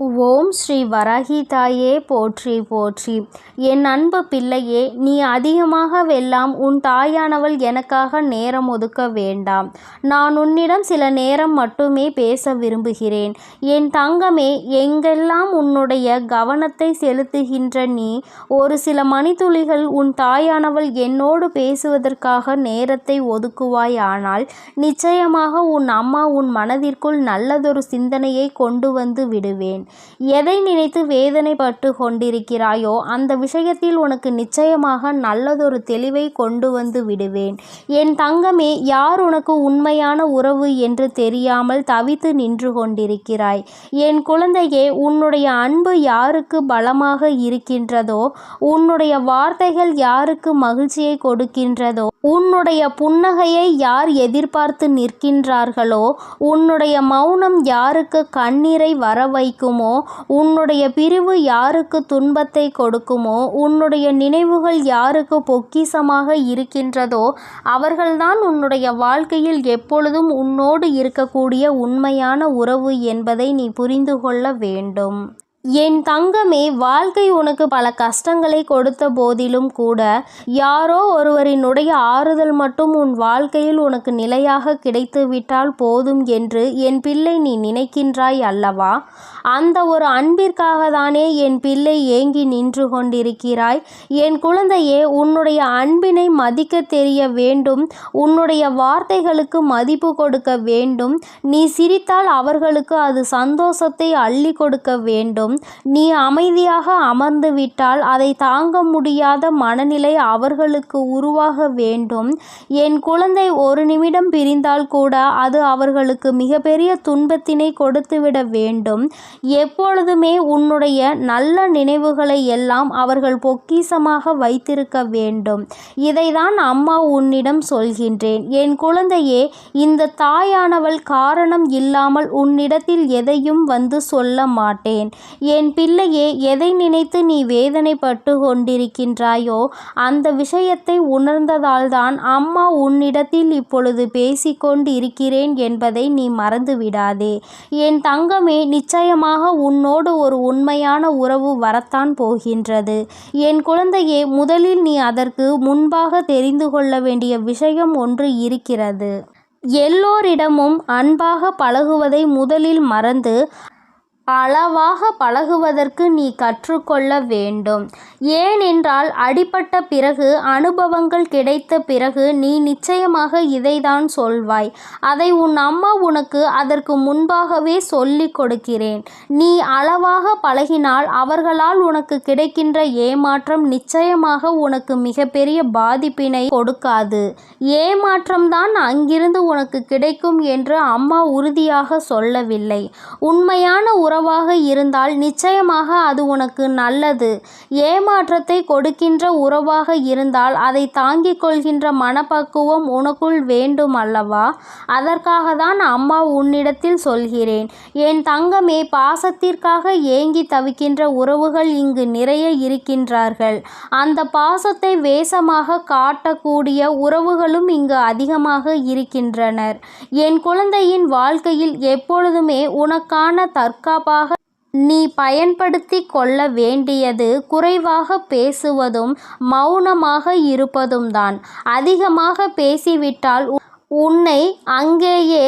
ஓம் ஸ்ரீ வராகி தாயே போற்றி போற்றி. என் அன்பு பிள்ளையே நீ அதிகமாகவெல்லாம் உன் தாயானவள் எனக்காக நேரம் ஒதுக்க வேண்டாம். நான் உன்னிடம் சில நேரம் மட்டுமே பேச விரும்புகிறேன். என் தங்கமே எங்கெல்லாம் உன்னுடைய கவனத்தை செலுத்துகின்ற நீ ஒரு சில மணித்துளிகள் உன் தாயானவள் என்னோடு பேசுவதற்காக நேரத்தை ஒதுக்குவாய் ஆனால் நிச்சயமாக உன் அம்மா உன் மனதிற்குள் நல்லதொரு சிந்தனையை கொண்டு வந்து விடுவேன். எதை நினைத்து வேதனைப்பட்டு கொண்டிருக்கிறாயோ அந்த விஷயத்தில் உனக்கு நிச்சயமாக நல்லதொரு தெளிவை கொண்டு வந்து விடுவேன். என் தங்கமே யார் உனக்கு உண்மையான உறவு என்று தெரியாமல் தவித்து நின்று கொண்டிருக்கிறாய்? என் குழந்தையே உன்னுடைய அன்பு யாருக்கு பலமாக இருக்கின்றதோ உன்னுடைய வார்த்தைகள் யாருக்கு மகிழ்ச்சியை கொடுக்கின்றதோ உன்னுடைய புன்னகையை யார் எதிர்பார்த்து நிற்கின்றார்களோ உன்னுடைய மௌனம் யாருக்கு கண்ணீரை வர வைக்கும் உன்னுடைய பிரிவு யாருக்கு துன்பத்தை கொடுக்குமோ? உன்னுடைய நினைவுகள் யாருக்கு பொக்கிசமாக இருக்கின்றதோ அவர்கள்தான் உன்னுடைய வாழ்க்கையில் எப்பொழுதும் உன்னோடு இருக்கக்கூடிய உண்மையான உறவு என்பதை நீ புரிந்து கொள்ள வேண்டும். என் தங்கமே வாழ்க்கை உனக்கு பல கஷ்டங்களை கொடுத்த போதிலும் கூட யாரோ ஒருவரினுடைய ஆறுதல் மட்டும் உன் வாழ்க்கையில் உனக்கு நிலையாக கிடைத்துவிட்டால் போதும் என்று என் பிள்ளை நீ நினைக்கின்றாய் அல்லவா? அந்த ஒரு அன்பிற்காக தானே என் பிள்ளை ஏங்கி நின்று கொண்டிருக்கிறாய். என் குழந்தையே உன்னுடைய அன்பினை மதிக்க தெரிய வேண்டும். உன்னுடைய வார்த்தைகளுக்கு மதிப்பு கொடுக்க வேண்டும். நீ சிரித்தால் அவர்களுக்கு அது சந்தோஷத்தை அள்ளி கொடுக்க வேண்டும். நீ அமைதியாக அமர்ந்துவிட்டால் அதை தாங்க முடியாத மனநிலை அவர்களுக்கு உருவாக வேண்டும். என் குழந்தை ஒரு நிமிடம் பிரிந்தால் கூட அது அவர்களுக்கு மிகப்பெரிய துன்பத்தினை கொடுத்துவிட வேண்டும். எப்பொழுதுமே உன்னுடைய நல்ல நினைவுகளை எல்லாம் அவர்கள் பொக்கிசமாக வைத்திருக்க வேண்டும். இதைதான் அம்மா உன்னிடம் சொல்கின்றேன். என் குழந்தையே இந்த தாயானவள் காரணம் இல்லாமல் உன்னிடத்தில் எதையும் வந்து சொல்ல மாட்டேன். என் பிள்ளையே எதை நினைத்து நீ வேதனைப்பட்டு கொண்டிருக்கின்றாயோ அந்த விஷயத்தை உணர்ந்ததால்தான் அம்மா உன்னிடத்தில் இப்பொழுது பேசிக்கொண்டு இருக்கிறேன் என்பதை நீ மறந்துவிடாதே. என் தங்கமே நிச்சயமாக உன்னோடு ஒரு உண்மையான உறவு வரத்தான் போகின்றது. என் குழந்தையே முதலில் நீ அதற்கு முன்பாக தெரிந்து கொள்ள வேண்டிய விஷயம் ஒன்று இருக்கிறது. எல்லோரிடமும் அன்பாக பழகுவதை முதலில் மறந்து அளவாக பழகுவதற்கு நீ கற்றுக்கொள்ள வேண்டும். ஏனென்றால் அடிபட்ட பிறகு அனுபவங்கள் கிடைத்த பிறகு நீ நிச்சயமாக இதைதான் சொல்வாய். அதை உன் அம்மா உனக்கு அதற்கு முன்பாகவே சொல்லிக் கொடுக்கிறேன். நீ அளவாக பழகினால் அவர்களால் உனக்கு கிடைக்கின்ற ஏமாற்றம் நிச்சயமாக உனக்கு மிகப்பெரிய பாதிப்பினை கொடுக்காது. ஏமாற்றம்தான் அங்கிருந்து உனக்கு கிடைக்கும் என்று அம்மா உறுதியாக சொல்லவில்லை. உண்மையான உறவு உறவாக இருந்தால் நிச்சயமாக அது உனக்கு நல்லது. ஏமாற்றத்தை கொடுக்கின்ற உறவாக இருந்தால் அதை தாங்கிக் கொள்கின்ற மனப்பக்குவம் உனக்குள் வேண்டும் அல்லவா? அதற்காக தான் அம்மா உன்னிடத்தில் சொல்கிறேன். என் தங்கமே பாசத்திற்காக ஏங்கி தவிக்கின்ற உறவுகள் இங்கு நிறைய இருக்கின்றார்கள். அந்த பாசத்தை வேஷமாக காட்டக்கூடிய உறவுகளும் இங்கு அதிகமாக இருக்கின்றனர். என் குழந்தையின் வாழ்க்கையில் எப்பொழுதுமே உனக்கான தற்காப்பு பாதுகாப்பாக நீ பயன்படுத்தி கொள்ள வேண்டியது குறைவாக பேசுவதும் மௌனமாக இருப்பதும் தான் அதிகமாக பேசிவிட்டால் உன்னை அங்கேயே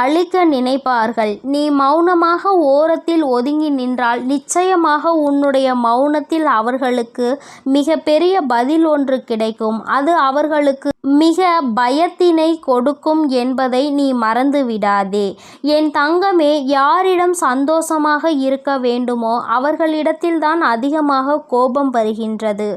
அழிக்க நினைப்பார்கள். நீ மௌனமாக ஓரத்தில் ஒதுங்கி நின்றால் நிச்சயமாக உன்னுடைய மௌனத்தில் அவர்களுக்கு மிகப்பெரிய பதில் ஒன்று கிடைக்கும். அது அவர்களுக்கு மிக பயத்தினை கொடுக்கும் என்பதை நீ மறந்து விடாதே என் தங்கமே யாரிடம் சந்தோஷமாக இருக்க வேண்டுமோ அவர்களிடத்தில் தான் அதிகமாக கோபம் வருகின்றது.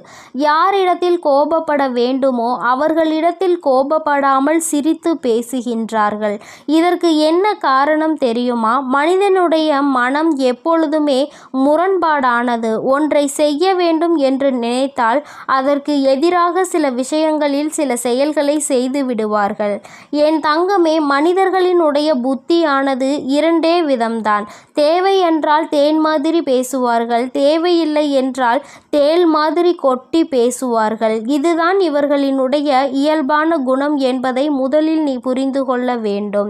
யாரிடத்தில் கோபப்பட வேண்டுமோ அவர்களிடத்தில் கோபப்படாமல் சிரித்து பேசுகின்றார்கள். இதற்கு என்ன காரணம் தெரியுமா? மனிதனுடைய மனம் எப்பொழுதுமே முரண்பாடானது. ஒன்றை செய்ய வேண்டும் என்று நினைத்தால் அதற்கு எதிராக சில விஷயங்களில் சில செயல்களை செய்து விடுவார்கள். என் தங்கமே மனிதர்களினுடைய புத்தியானது இரண்டே விதம்தான். தேவை என்றால் தேன் மாதிரி பேசுவார்கள் தேவையில்லை என்றால் தேல் மாதிரி கொட்டி பேசுவார்கள். இதுதான் இவர்களினுடைய இயல்பான குணம் என்பதை முதலில் நீ புரிந்து கொள்ள வேண்டும்.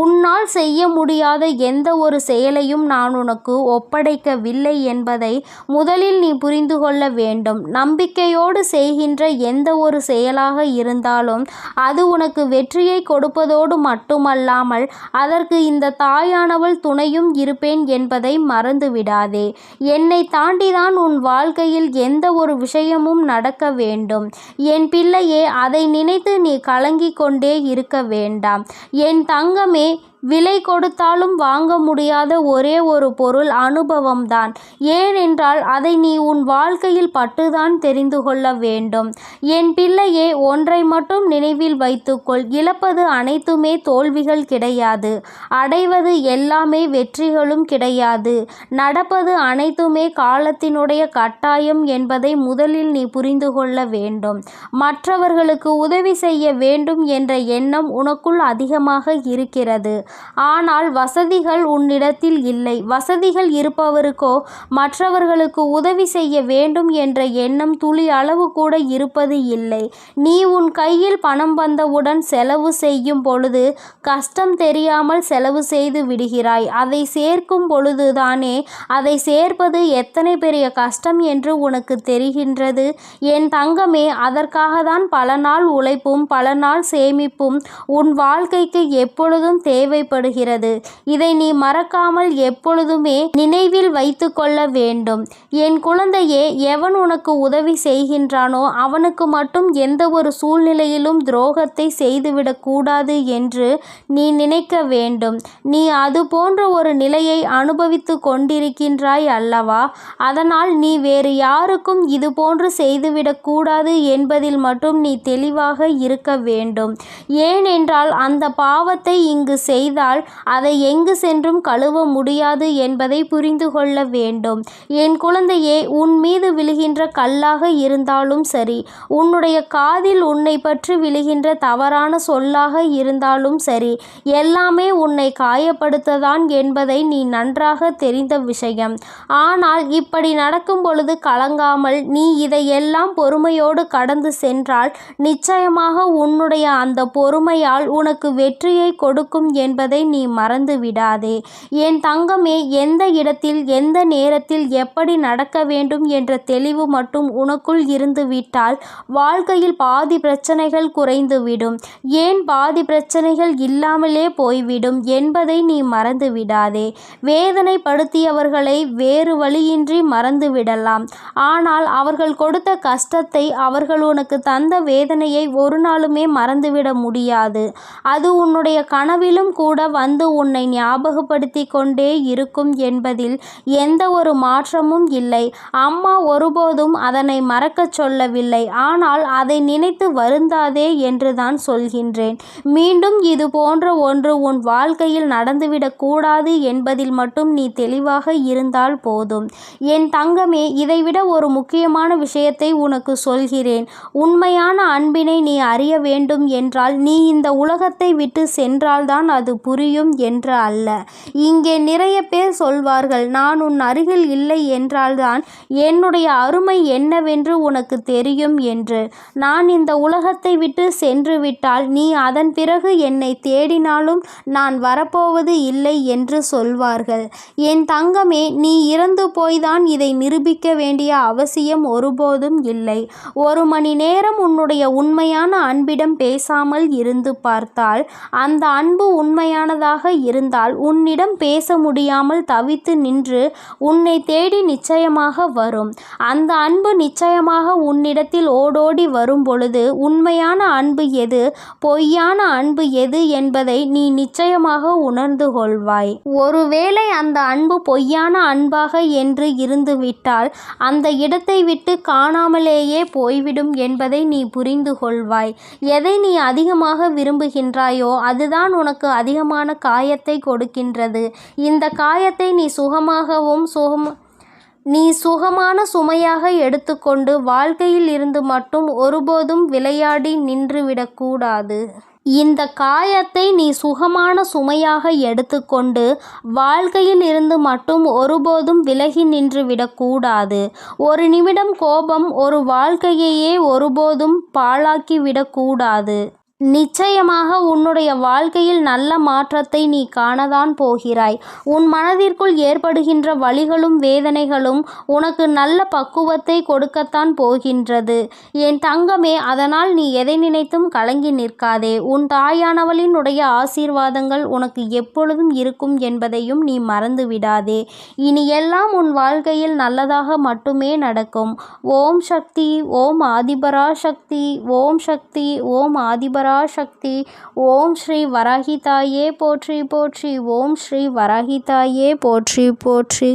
உன்னால் செய்ய முடியாத எந்த ஒரு செயலையும் நான் உனக்கு ஒப்படைக்கவில்லை என்பதை முதலில் நீ புரிந்து கொள்ள வேண்டும். நம்பிக்கையோடு செய்கின்ற எந்த ஒரு செயலாக இருந்தாலும் அது உனக்கு வெற்றியை கொடுப்பதோடு மட்டுமல்லாமல் அதற்கு இந்த தாயானவள் துணையும் இருப்பேன் என்பதை மறந்துவிடாதே. என்னை தாண்டிதான் உன் வாழ்க்கையில் எந்த ஒரு விஷயமும் நடக்க வேண்டும். என் பிள்ளையே அதை நினைத்து நீ கலங்கிக் கொண்டே இருக்க வேண்டாம். என் தங்கமே விலை கொடுத்தாலும் வாங்க முடியாத ஒரே ஒரு பொருள் அனுபவம்தான். ஏனென்றால் அதை நீ உன் வாழ்க்கையில் பட்டுதான் தெரிந்து கொள்ள வேண்டும். என் பிள்ளையே ஒன்றை மட்டும் நினைவில் வைத்துக்கொள். இழப்பது அனைத்துமே தோல்விகள் கிடையாது. அடைவது எல்லாமே வெற்றிகளும் கிடையாது. நடப்பது அனைத்துமே காலத்தினுடைய கட்டாயம் என்பதை முதலில் நீ புரிந்து கொள்ள வேண்டும். மற்றவர்களுக்கு உதவி செய்ய வேண்டும் என்ற எண்ணம் உனக்குள் அதிகமாக இருக்கிறது. ஆனால் வசதிகள் உன்னிடத்தில் இல்லை. வசதிகள் இருப்பவருக்கோ மற்றவர்களுக்கு உதவி செய்ய வேண்டும் என்ற எண்ணம் துளி அளவு கூட இருப்பது இல்லை. நீ உன் கையில் பணம் வந்தவுடன் செலவு செய்யும் பொழுது கஷ்டம் தெரியாமல் செலவு செய்து விடுகிறாய். அதை சேர்க்கும் பொழுதுதானே அதை சேர்ப்பது எத்தனை பெரிய கஷ்டம் என்று உனக்கு தெரிகின்றது. என் தங்கமே அதற்காக தான் பல நாள் உழைப்பும் பல நாள் சேமிப்பும் உன் வாழ்க்கைக்கு எப்பொழுதும் தேவை தேவைப்படுகிறது. இதை நீ மறக்காமல் எப்பொழுதுமே நினைவில் வைத்து கொள்ள வேண்டும். என் குழந்தையே எவன் உனக்கு உதவி செய்கின்றானோ அவனுக்கு மட்டும் எந்த ஒரு சூழ்நிலையிலும் துரோகத்தை செய்துவிடக்கூடாது என்று நீ நினைக்க வேண்டும். நீ அது போன்ற ஒரு நிலையை அனுபவித்து கொண்டிருக்கின்றாய் அல்லவா? அதனால் நீ வேறு யாருக்கும் இது போன்று செய்துவிடக்கூடாது என்பதில் மட்டும் நீ தெளிவாக இருக்க வேண்டும். ஏனென்றால் அந்த பாவத்தை இங்கு செய்த செய்தால் அதை எங்கு சென்றும் கழுவ முடியாது என்பதை புரிந்து கொள்ள வேண்டும். என் குழந்தையே உன் மீது விழுகின்ற கல்லாக இருந்தாலும் சரி உன்னுடைய காதில் உன்னை பற்றி விழுகின்ற தவறான சொல்லாக இருந்தாலும் சரி எல்லாமே உன்னை காயப்படுத்ததான் என்பதை நீ நன்றாக தெரிந்த விஷயம். ஆனால் இப்படி நடக்கும் பொழுது கலங்காமல் நீ இதையெல்லாம் பொறுமையோடு கடந்து சென்றால் நிச்சயமாக உன்னுடைய அந்த பொறுமையால் உனக்கு வெற்றியை கொடுக்கும் என்பதை நீ மறந்து விடாதே. என் தங்கமே எந்த இடத்தில் எந்த நேரத்தில் எப்படி நடக்க வேண்டும் என்ற தெளிவு மட்டும் உனக்குள் இருந்துவிட்டால் வாழ்க்கையில் பாதி பிரச்சனைகள் குறைந்துவிடும் ஏன் பாதி பிரச்சனைகள் இல்லாமலே போய்விடும் என்பதை நீ மறந்து விடாதே. வேதனைப்படுத்தியவர்களை வேறு வழியின்றி மறந்து விடலாம். ஆனால் அவர்கள் கொடுத்த கஷ்டத்தை அவர்கள் உனக்கு தந்த வேதனையை ஒரு நாளுமே மறந்துவிட முடியாது. அது உன்னுடைய கனவிலும் கூட வந்து உன்னை ஞாபகப்படுத்தி கொண்டே இருக்கும் என்பதில் எந்த ஒரு மாற்றமும் இல்லை. அம்மா ஒருபோதும் அதனை மறக்கச் சொல்லவில்லை. ஆனால் அதை நினைத்து வருந்தாதே என்றுதான் சொல்கின்றேன். மீண்டும் இது போன்ற ஒன்று உன் வாழ்க்கையில் நடந்துவிடக்கூடாது என்பதில் மட்டும் நீ தெளிவாக இருந்தால் போதும். என் தங்கமே இதைவிட ஒரு முக்கியமான விஷயத்தை உனக்கு சொல்கிறேன். உண்மையான அன்பினை நீ அறிய வேண்டும் என்றால் நீ இந்த உலகத்தை விட்டு சென்றால்தான் அது புரியும் என்று அல்ல. இங்கே நிறைய பேர் சொல்வார்கள் நான் உன் அருகில் இல்லை என்றால்தான் என்னுடைய அருமை என்னவென்று உனக்கு தெரியும் என்று. நான் இந்த உலகத்தை விட்டு சென்று விட்டால் நீ அதன் பிறகு என்னை தேடினாலும் நான் வரப்போவது இல்லை என்று சொல்வார்கள். என் தங்கமே நீ இறந்து போய்தான் இதை நிரூபிக்க வேண்டிய அவசியம் ஒருபோதும் இல்லை. ஒரு மணி நேரம் உன்னுடைய உண்மையான அன்பிடம் பேசாமல் இருந்து பார்த்தால் அந்த அன்பு உண்மையானதாக இருந்தால் உன்னிடம் பேச முடியாமல் தவித்து நின்று உன்னை தேடி நிச்சயமாக வரும். அந்த அன்பு நிச்சயமாக உன்னிடத்தில் ஓடோடி வரும் பொழுது உண்மையான அன்பு எது பொய்யான அன்பு எது என்பதை நீ நிச்சயமாக உணர்ந்து கொள்வாய். ஒருவேளை அந்த அன்பு பொய்யான அன்பாக என்று இருந்துவிட்டால் அந்த இடத்தை விட்டு காணாமலேயே போய்விடும் என்பதை நீ புரிந்து கொள்வாய். எதை நீ அதிகமாக விரும்புகின்றாயோ அதுதான் உனக்கு அதிகமான காயத்தை கொடுக்கின்றது. இந்த காயத்தை நீ சுகமாகவும் சுகம் நீ சுகமான சுமையாக எடுத்துக்கொண்டு வாழ்க்கையில் இருந்து மட்டும் ஒருபோதும் விளையாடி நின்றுவிடக்கூடாது இந்த காயத்தை நீ சுகமான சுமையாக எடுத்துக்கொண்டு வாழ்க்கையில் இருந்து மட்டும் ஒருபோதும் விலகி நின்று விடக்கூடாது ஒரு நிமிடம் கோபம் ஒரு வாழ்க்கையையே ஒருபோதும் பாழாக்கி விடக்கூடாது நிச்சயமாக உன்னுடைய வாழ்க்கையில் நல்ல மாற்றத்தை நீ காணதான் போகிறாய். உன் மனதிற்குள் ஏற்படுகின்ற வழிகளும் வேதனைகளும் உனக்கு நல்ல பக்குவத்தை கொடுக்கத்தான் போகின்றது. என் தங்கமே அதனால் நீ எதை நினைத்தும் கலங்கி நிற்காதே. உன் தாயானவளினுடைய ஆசீர்வாதங்கள் உனக்கு எப்பொழுதும் இருக்கும் என்பதையும் நீ மறந்து விடாதே. இனி எல்லாம் உன் வாழ்க்கையில் நல்லதாக மட்டுமே நடக்கும். ஓம் சக்தி ஓம் ஆதிபரா சக்தி ஓம் சக்தி ஓம் ஆதிபரா பராசக்தி ஓம் ஸ்ரீ வராகிதாயே போற்றி போற்றி ஓம் ஸ்ரீ வராகிதாயே போற்றி போற்றி